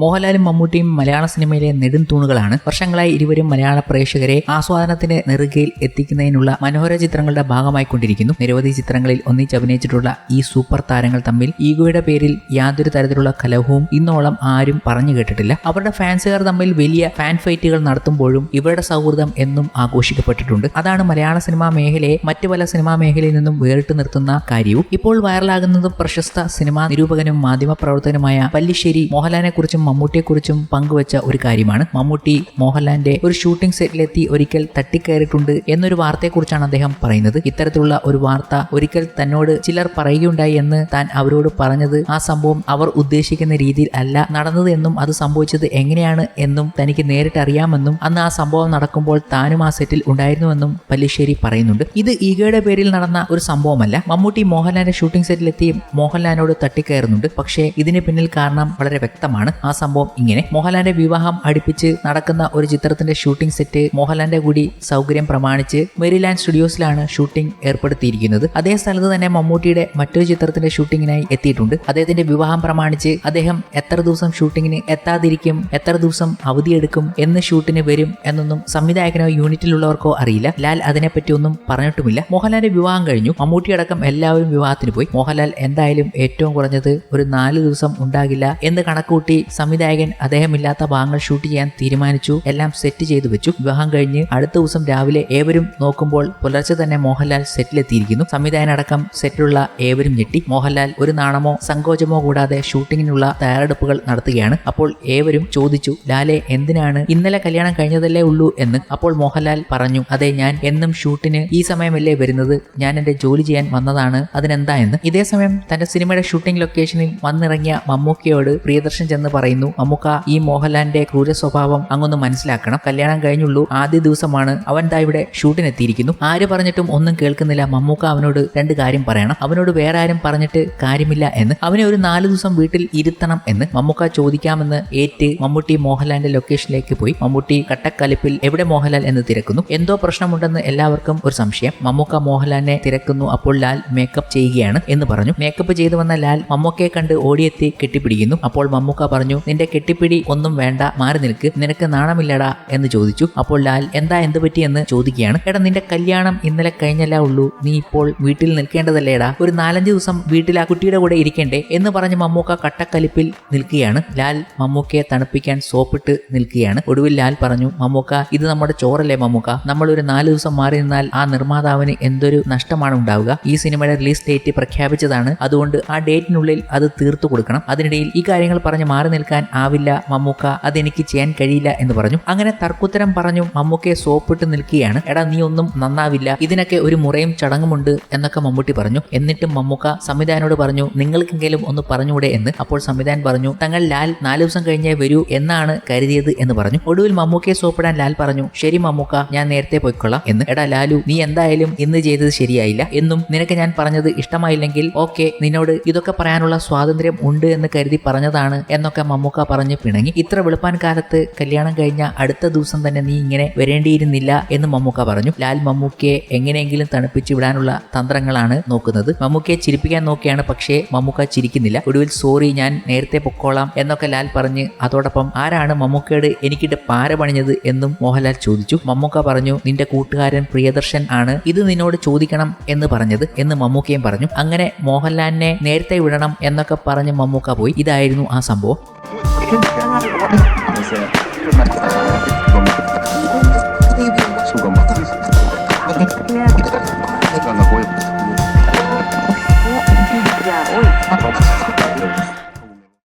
മോഹൻലാലും മമ്മൂട്ടിയും മലയാള സിനിമയിലെ നെടും തൂണുകളാണ്. വർഷങ്ങളായി ഇരുവരും മലയാള പ്രേക്ഷകരെ ആസ്വാദനത്തിന്റെ നെറുകയിൽ എത്തിക്കുന്നതിനുള്ള മനോഹര ചിത്രങ്ങളുടെ ഭാഗമായി കൊണ്ടിരിക്കുന്നു നിരവധി ചിത്രങ്ങളിൽ ഒന്നിച്ച് അഭിനയിച്ചിട്ടുള്ള ഈ സൂപ്പർ താരങ്ങൾ തമ്മിൽ ഈഗോയുടെ പേരിൽ യാതൊരു തരത്തിലുള്ള കലഹവും ഇന്നോളം ആരും പറഞ്ഞു കേട്ടിട്ടില്ല. അവരുടെ ഫാൻസുകാർ തമ്മിൽ വലിയ ഫാൻ ഫൈറ്റുകൾ നടത്തുമ്പോഴും ഇവരുടെ സൗഹൃദം എന്നും ആഘോഷിക്കപ്പെട്ടിട്ടുണ്ട്. അതാണ് മലയാള സിനിമാ മേഖലയെ മറ്റു പല സിനിമാ മേഖലയിൽ നിന്നും വേറിട്ട് നിർത്തുന്ന കാര്യവും. ഇപ്പോൾ വൈറലാകുന്നതും പ്രശസ്ത സിനിമാ നിരൂപകനും മാധ്യമപ്രവർത്തകനുമായ പല്ലിശ്ശേരി മോഹൻലാലിനെ കുറിച്ചും മമ്മൂട്ടിയെക്കുറിച്ചും പങ്കുവച്ച ഒരു കാര്യമാണ്. മമ്മൂട്ടി മോഹൻലാലിന്റെ ഒരു ഷൂട്ടിംഗ് സെറ്റിലെത്തി ഒരിക്കൽ തട്ടിക്കയറിയിട്ടുണ്ട് എന്നൊരു വാർത്തയെക്കുറിച്ചാണ് അദ്ദേഹം പറയുന്നത്. ഇത്തരത്തിലുള്ള ഒരു വാർത്ത ഒരിക്കൽ തന്നോട് ചിലർ പറയുകയുണ്ടായി എന്ന് താൻ അവരോട് പറഞ്ഞത് ആ സംഭവം അവർ ഉദ്ദേശിക്കുന്ന രീതിയിൽ അല്ല നടന്നത് എന്നും അത് സംഭവിച്ചത് എങ്ങനെയാണ് എന്നും തനിക്ക് നേരിട്ട് അറിയാമെന്നും അന്ന് ആ സംഭവം നടക്കുമ്പോൾ താനും ആ സെറ്റിൽ ഉണ്ടായിരുന്നുവെന്നും പല്ലിശ്ശേരി പറയുന്നുണ്ട്. ഇത് ഈഗയുടെ പേരിൽ നടന്ന ഒരു സംഭവമല്ല. മമ്മൂട്ടി മോഹൻലാലിന്റെ ഷൂട്ടിംഗ് സെറ്റിലെത്തി മോഹൻലാലിനോട് തട്ടിക്കയറുന്നുണ്ട്. പക്ഷേ ഇതിന് പിന്നിൽ കാരണം വളരെ വ്യക്തമാണ്. ആ സംഭവം ഇങ്ങനെ മോഹൻലാലിന്റെ വിവാഹം അടുപ്പിച്ച് നടക്കുന്ന ഒരു ചിത്രത്തിന്റെ ഷൂട്ടിംഗ് സെറ്റ് മോഹൻലാലിന്റെ കൂടി സൗകര്യം പ്രമാണിച്ച് മെരിലാൻഡ് സ്റ്റുഡിയോസിലാണ് ഷൂട്ടിംഗ് ഏർപ്പെടുത്തിയിരിക്കുന്നത്. അതേ സ്ഥലത്ത് തന്നെ മമ്മൂട്ടിയുടെ മറ്റൊരു ചിത്രത്തിന്റെ ഷൂട്ടിങ്ങിനായി എത്തിയിട്ടുണ്ട്. അദ്ദേഹത്തിന്റെ വിവാഹം പ്രമാണിച്ച് അദ്ദേഹം എത്ര ദിവസം ഷൂട്ടിങ്ങിന് എത്താതിരിക്കും എത്ര ദിവസം അവധിയെടുക്കും എന്ന് ഷൂട്ടിന് വരും എന്നൊന്നും സംവിധായകനോ യൂണിറ്റിലുള്ളവർക്കോ അറിയില്ല. ലാൽ അതിനെപ്പറ്റി ഒന്നും പറഞ്ഞിട്ടുമില്ല. മോഹൻലാലിന്റെ വിവാഹം കഴിഞ്ഞു. മമ്മൂട്ടി അടക്കം എല്ലാവരും വിവാഹത്തിന് പോയി. മോഹൻലാൽ എന്തായാലും ഏറ്റവും കുറഞ്ഞത് ഒരു നാല് ദിവസം ഉണ്ടാകില്ല എന്ന് കണക്കൂട്ടി സംവിധായകൻ അദ്ദേഹമില്ലാത്ത ഭാഗങ്ങൾ ഷൂട്ട് ചെയ്യാൻ തീരുമാനിച്ചു. എല്ലാം സെറ്റ് ചെയ്തു വെച്ചു. വിവാഹം കഴിഞ്ഞ് അടുത്ത ദിവസം രാവിലെ ഏവരും നോക്കുമ്പോൾ പുലർച്ചെ തന്നെ മോഹൻലാൽ സെറ്റിലെത്തിയിരിക്കുന്നു സംവിധായകനടക്കം സെറ്റിലുള്ള ഏവരും ഞെട്ടി. മോഹൻലാൽ ഒരു നാണമോ സങ്കോചമോ കൂടാതെ ഷൂട്ടിങ്ങിനുള്ള തയ്യാറെടുപ്പുകൾ നടത്തുകയാണ്. അപ്പോൾ ഏവരും ചോദിച്ചു ലാലെ എന്തിനാണ് ഇന്നലെ കല്യാണം കഴിഞ്ഞതല്ലേ ഉള്ളൂ? എന്ന്. അപ്പോൾ മോഹൻലാൽ പറഞ്ഞു അതെ ഞാൻ എന്നും ഷൂട്ടിന് ഈ സമയമല്ലേ വരുന്നത്. ഞാൻ എന്റെ ജോലി ചെയ്യാൻ വന്നതാണ്. അതിനെന്താ? എന്ന്. ഇതേ സമയം തന്റെ സിനിമയുടെ ഷൂട്ടിംഗ് ലൊക്കേഷനിൽ വന്നിറങ്ങിയ മമ്മൂക്കയോട് പ്രിയദർശൻ ചെന്ന് പറയുന്നു അമ്മുക്ക ഈ മോഹൻലാലിന്റെ ക്രൂര സ്വഭാവം അങ്ങൊന്ന് മനസ്സിലാക്കണം. കല്യാണം കഴിഞ്ഞുള്ളൂ ആദ്യ ദിവസമാണ്. അവൻ ദാ ഇവിടെ ഷൂട്ടിനെത്തിയിരിക്കുന്നു. ആര് പറഞ്ഞിട്ടും ഒന്നും കേൾക്കുന്നില്ല. മമ്മൂക്ക അവനോട് രണ്ട് കാര്യം പറയണം. അവനോട് വേറെ ആരും പറഞ്ഞിട്ട് കാര്യമില്ല എന്ന് അവനെ ഒരു നാല് ദിവസം വീട്ടിൽ ഇരുത്തണം എന്ന് മമ്മൂക്ക ചോദിക്കാമെന്ന് ഏറ്റ് മമ്മൂട്ടി മോഹൻലാലിന്റെ ലൊക്കേഷനിലേക്ക് പോയി. മമ്മൂട്ടി കട്ടക്കലിപ്പിൽ എവിടെ മോഹൻലാൽ? എന്ന് തിരക്കുന്നു. എന്തോ പ്രശ്നമുണ്ടെന്ന് എല്ലാവർക്കും ഒരു സംശയം. മമ്മൂക്ക മോഹൻലാലിനെ തിരക്കുന്നു. അപ്പോൾ ലാൽ മേക്കപ്പ് ചെയ്യുകയാണ് എന്ന് പറഞ്ഞു. മേക്കപ്പ് ചെയ്തു വന്ന ലാൽ മമ്മൂക്കയെ കണ്ട് ഓടിയെത്തി കെട്ടിപ്പിടിക്കുന്നു. അപ്പോൾ മമ്മൂക്ക പറഞ്ഞു നിന്റെ കെട്ടിപ്പിടി ഒന്നും വേണ്ട മാറി നിൽക്ക്. നിനക്ക് നാണമില്ലടാ എന്ന് ചോദിച്ചു. അപ്പോൾ ലാൽ എന്താ എന്ത് പറ്റി? എന്ന് ചോദിക്കുകയാണ്. എടാ നിന്റെ കല്യാണം ഇന്നലെ കഴിഞ്ഞല്ല ഉള്ളൂ. നീ ഇപ്പോൾ വീട്ടിൽ നിൽക്കേണ്ടതല്ലേടാ. ഒരു നാലഞ്ച് ദിവസം വീട്ടിൽ ആ കുട്ടിയുടെ കൂടെ ഇരിക്കണ്ടേ? എന്ന് പറഞ്ഞ് മമ്മൂക്ക കട്ടക്കലിപ്പിൽ നിൽക്കുകയാണ്. ലാൽ മമ്മൂക്കയെ തണുപ്പിക്കാൻ സോപ്പിട്ട് നിൽക്കുകയാണ്. ഒടുവിൽ ലാൽ പറഞ്ഞു മമ്മൂക്ക ഇത് നമ്മുടെ ചോറല്ലേ മമ്മൂക്ക? നമ്മൾ ഒരു നാല് ദിവസം മാറി നിന്നാൽ ആ നിർമ്മാതാവിന് എന്തൊരു നഷ്ടമാണ് ഉണ്ടാവുക? ഈ സിനിമയുടെ റിലീസ് ഡേറ്റ് പ്രഖ്യാപിച്ചതാണ്. അതുകൊണ്ട് ആ ഡേറ്റിനുള്ളിൽ അത് തീർത്തു കൊടുക്കണം. അതിനിടയിൽ ഈ കാര്യങ്ങൾ പറഞ്ഞ് മാറി നിൽക്കാൻ ആവില്ല മമ്മൂക്ക അതെനിക്ക് ചെയ്യാൻ കഴിയില്ല എന്ന് പറഞ്ഞു. അങ്ങനെ തർക്കുത്തരം പറഞ്ഞു മമ്മൂക്കയെ സോപ്പിട്ട് നിൽക്കുകയാണ്. എടാ നീ ഒന്നും നന്നാവില്ല ഇതിനൊക്കെ ഒരു മുറയും ചടങ്ങുമുണ്ട് എന്നൊക്കെ മമ്മൂട്ടി പറഞ്ഞു. എന്നിട്ടും മമ്മൂക്ക സംവിധാനോട് പറഞ്ഞു നിങ്ങൾക്കെങ്കിലും ഒന്ന് പറഞ്ഞുകൂടെ എന്ന്. അപ്പോൾ സംവിധാൻ പറഞ്ഞു തങ്ങൾ ലാൽ നാല് ദിവസം കഴിഞ്ഞേ വരൂ എന്നാണ് കരുതിയത് എന്ന് പറഞ്ഞു. ഒടുവിൽ മമ്മൂക്കയെ സോപ്പിടാൻ ലാൽ പറഞ്ഞു ശരി മമ്മൂക്ക ഞാൻ നേരത്തെ പോയിക്കൊള്ളാം എന്ന്. എടാ ലാലു നീ എന്തായാലും ഇന്ന് ചെയ്തത് ശരിയായില്ല എന്നും നിനക്ക് ഞാൻ പറഞ്ഞത് ഇഷ്ടമായില്ലെങ്കിൽ ഓക്കെ നിന്നോട് ഇതൊക്കെ പറയാനുള്ള സ്വാതന്ത്ര്യം ഉണ്ട് എന്ന് കരുതി പറഞ്ഞതാണ് എന്നൊക്കെ മമ്മൂക്ക പറഞ്ഞ് പിണങ്ങി. ഇത്ര വെളുപ്പാൻ കാലത്ത് കല്യാണം കഴിഞ്ഞ അടുത്ത ദിവസം തന്നെ നീ ഇങ്ങനെ വരേണ്ടിയിരുന്നില്ല എന്ന് മമ്മൂക്ക പറഞ്ഞു. ലാൽ മമ്മൂക്കയെ എങ്ങനെയെങ്കിലും തണുപ്പിച്ച് വിടാനുള്ള തന്ത്രങ്ങളാണ് നോക്കുന്നത്. മമ്മൂക്കയെ ചിരിപ്പിക്കാൻ നോക്കിയാണ് പക്ഷേ മമ്മൂക്ക ചിരിക്കുന്നില്ല. ഒടുവിൽ സോറി ഞാൻ നേരത്തെ പൊക്കോളാം എന്നൊക്കെ ലാൽ പറഞ്ഞ് അതോടൊപ്പം ആരാണ് മമ്മൂക്കയോട് എനിക്കിട്ട് പാര പണിഞ്ഞത്? എന്നും മോഹൻലാൽ ചോദിച്ചു. മമ്മൂക്ക പറഞ്ഞു നിന്റെ കൂട്ടുകാരൻ പ്രിയദർശൻ ആണ്. ഇത് നിന്നോട് ചോദിക്കണം എന്ന് പറഞ്ഞത് എന്ന് മമ്മൂക്കയും പറഞ്ഞു. അങ്ങനെ മോഹൻലാലിനെ നേരത്തെ വിടണം എന്നൊക്കെ പറഞ്ഞ് മമ്മൂക്ക പോയി. ഇതായിരുന്നു ആ സംഭവം. Thank you.